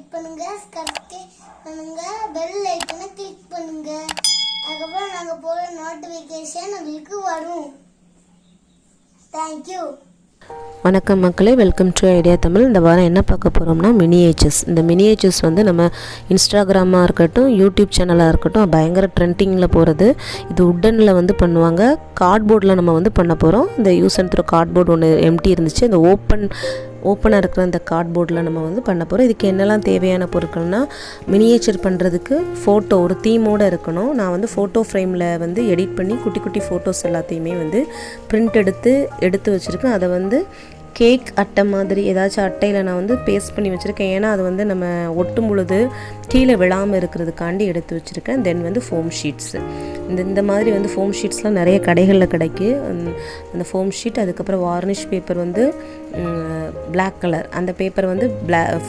Like பண்ணுங்க. Subscribe பண்ணுங்க. Bell ஐக்கனை கிளிக் பண்ணுங்க. அதுக்கப்புறம் நாங்கள் போகிற நோட்டிஃபிகேஷன் உங்களுக்கு வரும். தேங்க்யூ வணக்கம் மக்களே. வெல்கம் டு ஐடியா தமிழ் இந்த வாரம் என்ன பார்க்க போகிறோம்னா மினியேச்சர்ஸ் இந்த மினியேச்சர்ஸ் வந்து நம்ம இன்ஸ்டாகிராமாக இருக்கட்டும் யூடியூப் சேனலாக இருக்கட்டும் பயங்கர ட்ரெண்டிங்கில் போகிறது இது உட்டனில் வந்து பண்ணுவாங்க. கார்ட்போர்டில் நம்ம வந்து பண்ண போகிறோம் இந்த யூஸ் அண்ட் த்ரோ கார்ட்போர்டு ஒன்று எம்டி இருந்துச்சு. அந்த ஓப்பன் ஓப்பனாக இருக்கிற அந்த கார்ட்போர்டில் நம்ம வந்து பண்ண போகிறோம் இதுக்கு என்னெல்லாம் தேவையான பொருட்கள்னால் மினியேச்சர் பண்ணுறதுக்கு ஃபோட்டோ ஒரு தீமோடு இருக்கணும். நான் வந்து ஃபோட்டோ ஃப்ரேமில் வந்து எடிட் பண்ணி குட்டி குட்டி ஃபோட்டோஸ் எல்லாத்தையுமே வந்து பிரிண்ட் எடுத்து எடுத்து வச்சுருக்கேன். அதை வந்து கேக் அட்டை மாதிரி ஏதாச்சும் அட்டையில் நான் வந்து பேஸ்ட் பண்ணி வச்சுருக்கேன். ஏன்னா அது வந்து நம்ம ஒட்டும் பொழுது கீழே விழாமல் இருக்கிறதுக்காண்டி எடுத்து வச்சுருக்கேன். தென் வந்து ஃபோம் ஷீட்ஸு இந்த இந்த மாதிரி வந்து ஃபோம் ஷீட்ஸ்லாம் நிறைய கடைகளில் கிடைக்கு. அந்த- ஃபோம் ஷீட் அதுக்கப்புறம் வார்னிஷ் பேப்பர் வந்து பிளாக் கலர் அந்த பேப்பர் வந்து பிளா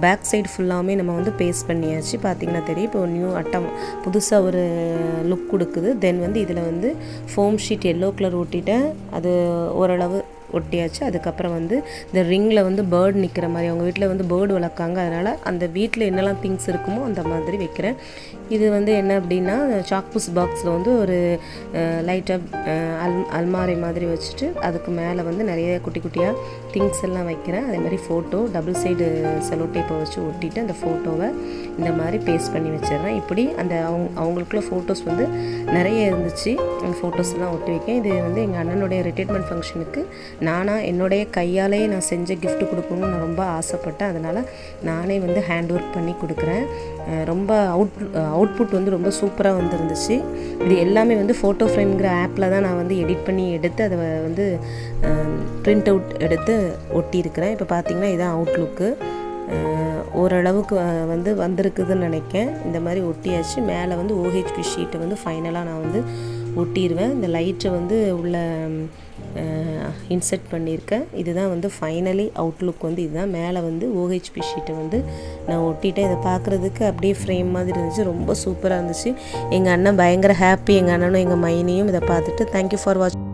பேக் சைடு ஃபுல்லாமே நம்ம வந்து பேஸ்ட் பண்ணியாச்சு. பார்த்திங்கன்னா தெரியும். இப்போ நியூ அட்டம் புதுசாக ஒரு லுக் கொடுக்குது. தென் வந்து இதில் வந்து ஃபோம் ஷீட் எல்லோ கலர் ஒட்டிட்டேன் அது ஓரளவு ஒட்டியாச்சு. அதுக்கப்புறம் வந்து இந்த ரிங்கில் வந்து பேர்டு நிற்கிற மாதிரி அவங்க வீட்டில் வந்து பேர்டு வளர்க்காங்க. அதனால் அந்த வீட்டில் என்னெல்லாம் திங்ஸ் இருக்குமோ அந்த மாதிரி வைக்கிறேன். இது வந்து என்ன அப்படின்னா சாக்பூஸ் பாக்ஸில் வந்து ஒரு லைட்டாக அல் அல்மாரி மாதிரி வச்சுட்டு அதுக்கு மேலே வந்து நிறைய குட்டி குட்டியாக திங்ஸ் எல்லாம் வைக்கிறேன். அதே மாதிரி ஃபோட்டோ டபுள் சைடு செலோ டேப்பை வச்சு ஒட்டிட்டு அந்த ஃபோட்டோவை இந்த மாதிரி பேஸ்ட் பண்ணி வச்சிடுறேன். இப்படி அந்த அவங்க அவங்களுக்குள்ள ஃபோட்டோஸ் வந்து நிறைய இருந்துச்சு. அந்த ஃபோட்டோஸ்லாம் ஒட்டி வைக்கேன் இது வந்து எங்கள் அண்ணனுடைய ரிட்டைர்மெண்ட் ஃபங்க்ஷனுக்கு நானாக என்னுடைய கையாலேயே நான் செஞ்ச கிஃப்ட்டு கொடுக்கணும்னு நான் ரொம்ப ஆசைப்பட்டேன். அதனால் நானே வந்து ஹேண்ட் ஒர்க் பண்ணி கொடுக்குறேன். ரொம்ப அவுட் அவுட்புட் வந்து ரொம்ப சூப்பராக வந்துருந்துச்சு. இது எல்லாமே வந்து ஃபோட்டோ ஃப்ரேம்ங்கிற ஆப்பில் தான் நான் வந்து எடிட் பண்ணி எடுத்து அதை வந்து பிரிண்ட் அவுட் எடுத்து ஒட்டியிருக்கிறேன். இப்போ பார்த்திங்கன்னா இதான் அவுட்லுக்கு ஓரளவுக்கு வந்து வந்திருக்குதுன்னு நினைக்கேன் இந்த மாதிரி ஒட்டியாச்சு. மேலே வந்து ஓஹெச்பி ஷீட்டை வந்து ஃபைனலாக நான் வந்து ஒட்டிடுவேன் இந்த லைட்டை வந்து உள்ள இன்செர்ட் பண்ணியிருக்கேன். இதுதான் வந்து ஃபைனலி அவுட்லுக் வந்து இதுதான். மேலே வந்து ஓஹெச்பி ஷீட்டை வந்து நான் ஒட்டிட்டேன். இதை பார்க்குறதுக்கு அப்படியே ஃப்ரேம் மாதிரி இருந்துச்சு. ரொம்ப சூப்பராக இருந்துச்சு. எங்கள் அண்ணன் பயங்கர ஹாப்பி எங்கள் அண்ணனும் எங்கள் மைனியும் இதை பார்த்துட்டு தேங்க்யூ ஃபார் வாட்ச்